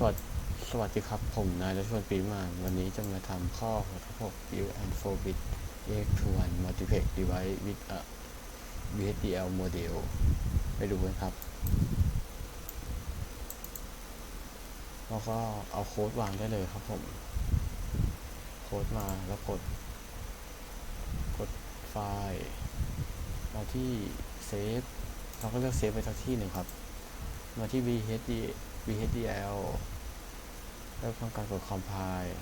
สวัสดีสวัสดีครับ ผมนายรัชวนปีมาน วันนี้จะมาทำข้อ66 build and 4 bit x to 1 multiplex device with a VHDL model ไปดูกันครับ แล้วก็เอาโค้ดวางได้เลยครับผม โค้ดมาแล้วกด กดไฟล์มาที่เซฟเราก็เลือกเซฟไปสักที่หนึ่งครับ มาที่ VHD VHDL แล้วทำการกด compile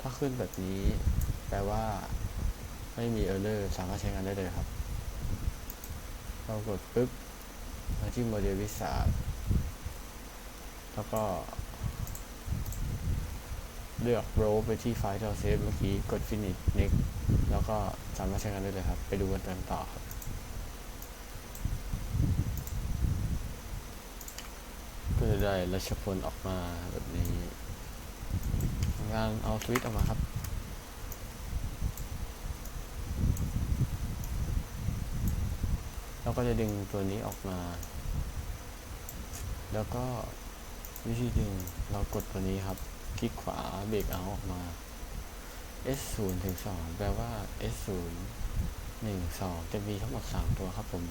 ถ้าขึ้นแบบนี้แปลว่าไม่มี error สามารถใช้งานได้เลยครับเรากดปุ๊บมาที่ model wizard แล้วก็เลือก row ไปที่ไฟล์ที่เราเซฟเมื่อกี้ กด finish next แล้วก็สามารถใช้งานได้เลยครับ ไปดูกันต่อครับ ก็จะ ได้รัชพลออกมาแบบนี้งานเอาสวิตออกมาครับเราก็จะดึงตัวนี้ออกมา แล้วก็วิธีดึงเรากดตัวนี้ครับ คลิกขวาเบรกเอาออกมา S 0 ถึง 2 แปลว่า S 0 1 2 จะมีทั้งหมด 3 ตัวครับผม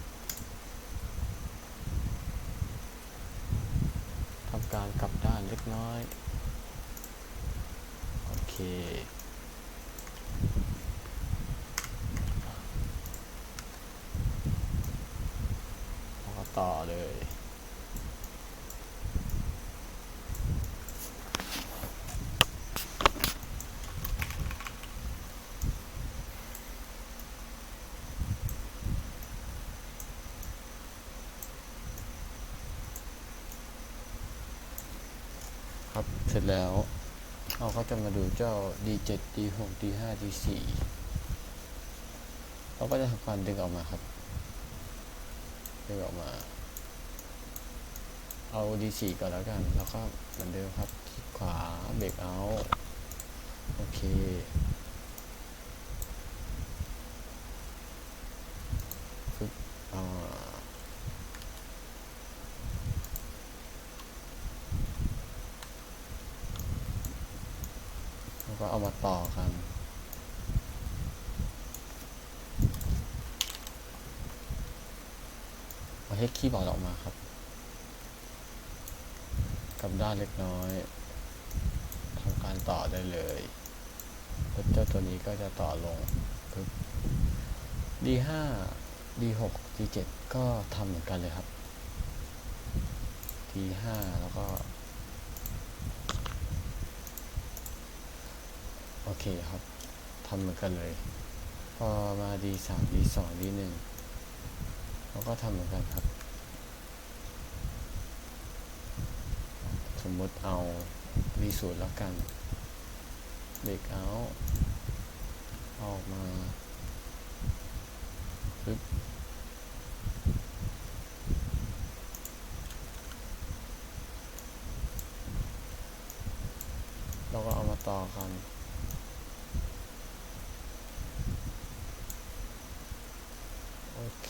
ทำ การกลับด้านเล็กน้อย โอเค ต่อเลย ครับ เสร็จแล้วเราก็จะมาดูเจ้า D7 D6 D5 D4 เราก็จะทำการดึงออกมาครับ ดึงออกมา เอา D4 ก่อนแล้วกัน แล้วก็เหมือนเดิมครับคลิกขวาเบรกเอา โอเคฟึบอ่า แล้ว ก็เอามาต่อกัน เอาให้คีย์บอร์ดออกมาครับ กับด้านเล็กน้อยทำการต่อได้เลยแล้วเจ้าตัวนี้ก็จะต่อลงปึ๊บ D5 D6 D7 ก็ทำเหมือนกันเลยครับ D5 แล้วก็ โอ เคครับทำเหมือนกันเลย พอมา D สาม D สอง D หนึ่งเราก็ทำเหมือนกันครับ สมมติเอา D ศูนย์แล้วกันเบรกเอาออกมาปึ๊บเราก็เอามาต่อกัน โอ เค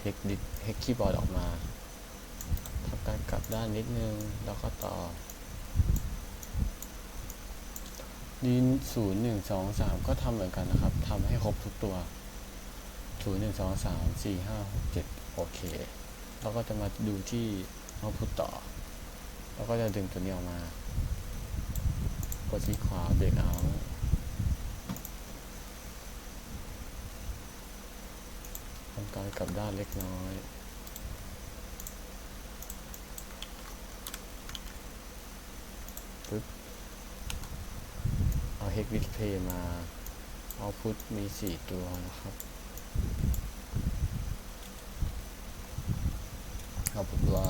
เฮกดิเฮกคีย์บอร์ดออกมาทำการกลับด้านนิดนึง แล้วก็ต่อดินศูนย์หนึ่งสองสามก็ทำเหมือนกันนะครับทำให้ครบทุกตัวศูนย์หนึ่งสองสามสี่ห้าหกเจ็ดโอเค เราก็จะมาดูที่เอาพุตต่อแล้วก็จะดึงตัวนี้ออกมา กดที่ขวาเบรกเอาทำการกลับด้านเล็กน้อยปึ๊บเอา Hex Display มา เอาพุทมี 4 ตัวนะครับ เอาพุทไว้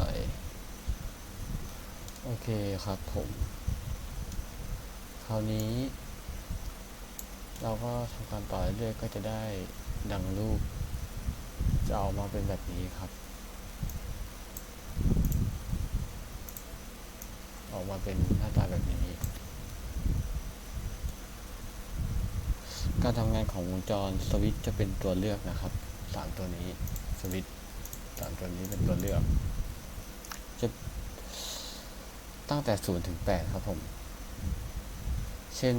โอเคครับผม คราวนี้ เราก็ทำการต่อเรื่อยๆก็จะได้ดังรูป จะออกมาเป็นแบบนี้ครับ ออกมาเป็นหน้าตาแบบนี้ การทำงานของวงจรสวิตจะเป็นตัวเลือกนะครับสามตัวนี้สวิตช์ สามตัวนี้เป็นตัวเลือก จะตั้งแต่ศูนย์ถึงแปดครับผม เช่น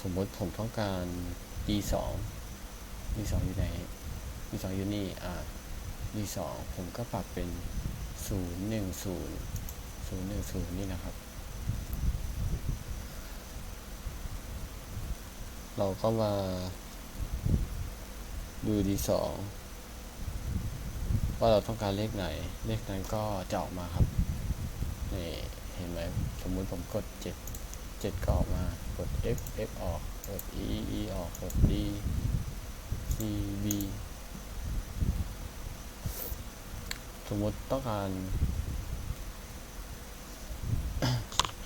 สมมติผมต้องการ e สอง e สองอยู่ไหน e สองอยู่นี่อ่า e สองผมก็ปรับเป็นศูนย์หนึ่งศูนย์ศูนย์หนึ่งศูนย์นี่นะครับ เราก็มาดู d สอง ว่าเราต้องการเลขไหน เลขนั้นก็จะออกมาครับนี่เห็นไหมสมมุติผมกดเจ็ดเจ็ดก็ออกมากด F F ออกกด E E ออกกด D C B สมมติต้องการ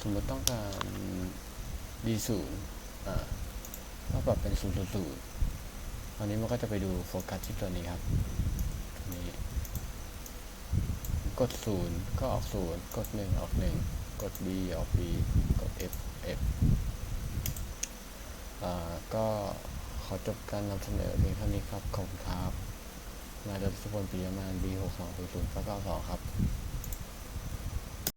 สมมติต้องการ D ศูนย์อ่าก็ปรับเป็นศูนย์ศูนย์อันนี้มันก็จะไปดูโฟกัสที่ตัวนี้ครับ กดศูนย์ก็ออกศูนย์กดหนึ่งออกหนึ่งกด B ออก B กด F F อ่าก็ขอจบการนำเสนอเพียงเท่านี้ครับ ขอบคุณครับ นายดลสุพลปิยมาน B 6 2 0 0 9 2ครับ